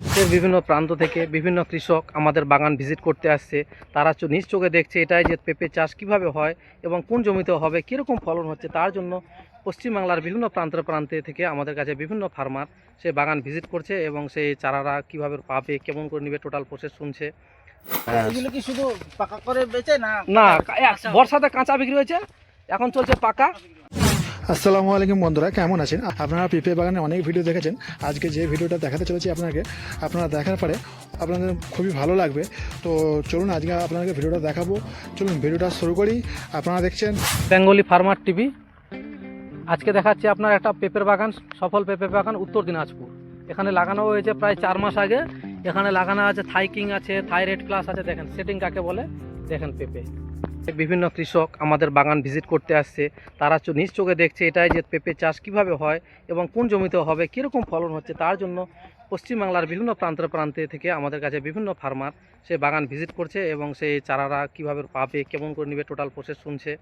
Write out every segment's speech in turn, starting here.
দেশের বিভিন্ন প্রান্ত থেকে বিভিন্ন কৃষক আমাদের বাগান ভিজিট করতে আসছে। তারা চো- নিজ চোখে দেখছে এটাই যে পেঁপে চাষ কীভাবে হয় এবং কোন জমিতে হবে কীরকম ফলন হচ্ছে তার জন্য পশ্চিমবাংলার বিভিন্ন প্রান্তে প্রান্তে থেকে আমাদের কাছে বিভিন্ন ফার্মার সে বাগান ভিজিট করছে এবং সেই চারারা কীভাবে পাবে কেমন করে নিবে টোটাল প্রসেস শুনছে। এগুলো কি শুধু পাকা করে বেচে না না বর্ষাতে কাঁচা বিক্রি হয়েছে এখন চলছে পাকা। আসসালামু আলাইকুম বন্ধুরা, কেমন আছেন? আপনারা পেঁপে বাগানে অনেক ভিডিও দেখেছেন। আজকে যে ভিডিওটা দেখাতে চলেছি আপনাকে, আপনারা দেখার পরে আপনাদের খুবই ভালো লাগবে। তো চলুন, আজকে আপনাকে ভিডিওটা দেখাবো। চলুন, ভিডিওটা শুরু করি। আপনারা দেখছেন বেঙ্গলি ফার্মার টিভি। আজকে দেখাচ্ছি আপনার একটা পেঁপের বাগান, সফল পেঁপে বাগান, উত্তর দিনাজপুর। এখানে লাগানো হয়েছে প্রায় চার মাস আগে। এখানে লাগানো আছে থাইকিং আছে থাইরেড ক্লাস আছে, দেখেন, সেটিং কাকে বলে? দেখেন পেঁপে। বিভিন্ন কৃষক আমাদের বাগান ভিজিট করতে আসছে, তারা নিজ চোখে দেখছে এটাই যে পেঁপে চাষ কীভাবে হয় এবং কোন জমিতে হবে, কীরকম ফলন হচ্ছে, তার জন্য পশ্চিমবাংলার বিভিন্ন প্রান্ত প্রান্তে থেকে আমাদের কাছে বিভিন্ন ফার্মার সে বাগান ভিজিট করছে এবং সেই চারারা কীভাবে পাবে, কেমন করে নিবে টোটাল প্রসেস শুনছে।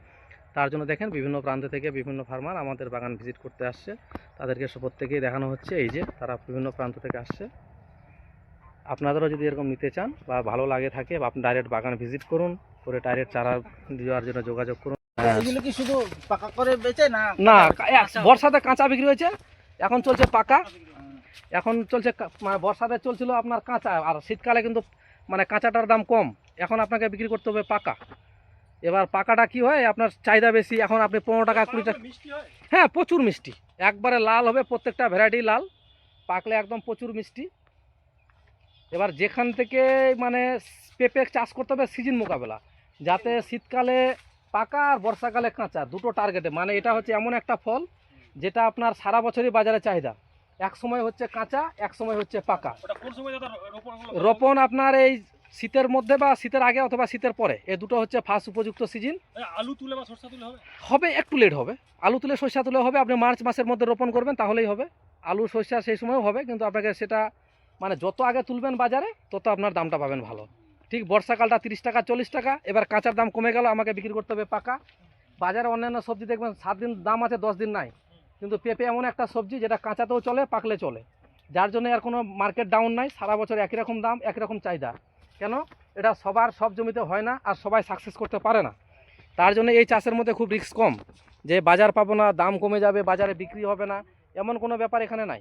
তার জন্য দেখেন বিভিন্ন প্রান্ত থেকে বিভিন্ন ফার্মার আমাদের বাগান ভিজিট করতে আসছে। তাদেরকে প্রত্যেকেই দেখানো হচ্ছে, এই যে তারা বিভিন্ন প্রান্ত থেকে আসছে। আপনাদেরও যদি এরকম নিতে চান বা ভালো লাগে থাকে, বা আপনি ডাইরেক্ট বাগান ভিজিট করুন। করে টায়ারের চারা দেওয়ার জন্য যোগাযোগ করুন। এগুলো কি শুধু পাকা করে বেচে না? না বর্ষাতে কাঁচা বিক্রি হয়েছে এখন চলছে পাকা। এখন চলছে কা- মানে বর্ষাতে চলছিল আপনার কাঁচা আর শীতকালে কিন্তু মানে কাঁচাটার দাম কম। এখন আপনাকে বিক্রি করতে হবে পাকা। এবার পাকাটা কি হয় আপনার চাহিদা বেশি এখন আপনি পনেরো টাকা কুড়ি টাকা হ্যাঁ প্রচুর মিষ্টি। একবারে লাল হবে প্রত্যেকটা ভ্যারাইটি লাল। পাকলে একদম প্রচুর মিষ্টি। এবার যেখান থেকে মানে পেঁপে চাষ করতে হবে সিজন মোকাবেলা। যাতে শীতকালে পাকা আর বর্ষাকালে কাঁচা দুটো টার্গেটে মানে এটা হচ্ছে এমন একটা ফল যেটা আপনার সারা বছরই বাজারে চাহিদা। এক সময় হচ্ছে কাঁচা এক সময় হচ্ছে পাকা। রোপণ আপনার এই শীতের মধ্যে বা শীতের আগে অথবা শীতের পরে। এ দুটো হচ্ছে ফার্স্ট উপযুক্ত সিজন আলু তুলে বা সরষা তুলে হবে? হবে একটু লেট হবে। আলু তুলে সরষা তুলে হবে আপনি মার্চ মাসের মধ্যে রোপণ করবেন তাহলেই হবে। আলু সরষা সেই সময়ও হবে কিন্তু আপনাকে সেটা মানে যত আগে তুলবেন বাজারে তত আপনার দামটা পাবেন ভালো। ঠিক বর্ষাকালটা তিরিশ টাকা, চল্লিশ টাকা। এবার কাঁচার দাম কমে গেল, আমাকে বিক্রি করতে হবে পাকা। বাজারে অন্যান্য সবজি দেখবেন, সাত দিন দাম আছে, দশ দিন নাই। কিন্তু পেঁপে এমন একটা সবজি, যেটা কাঁচাতেও চলে, পাকলে চলে। যার জন্য আর কোনো মার্কেট ডাউন নাই, সারা বছর একই রকম দাম, একই রকম চাহিদা। কেন? এটা সবার, সব জমিতে হয় না, আর সবাই সাকসেস করতে পারে না। তার জন্য এই চাষের মধ্যে খুব রিস্ক কম। যে বাজার পাবো না, দাম কমে যাবে, বাজারে বিক্রি হবে না, এমন কোনো ব্যাপার এখানে নাই।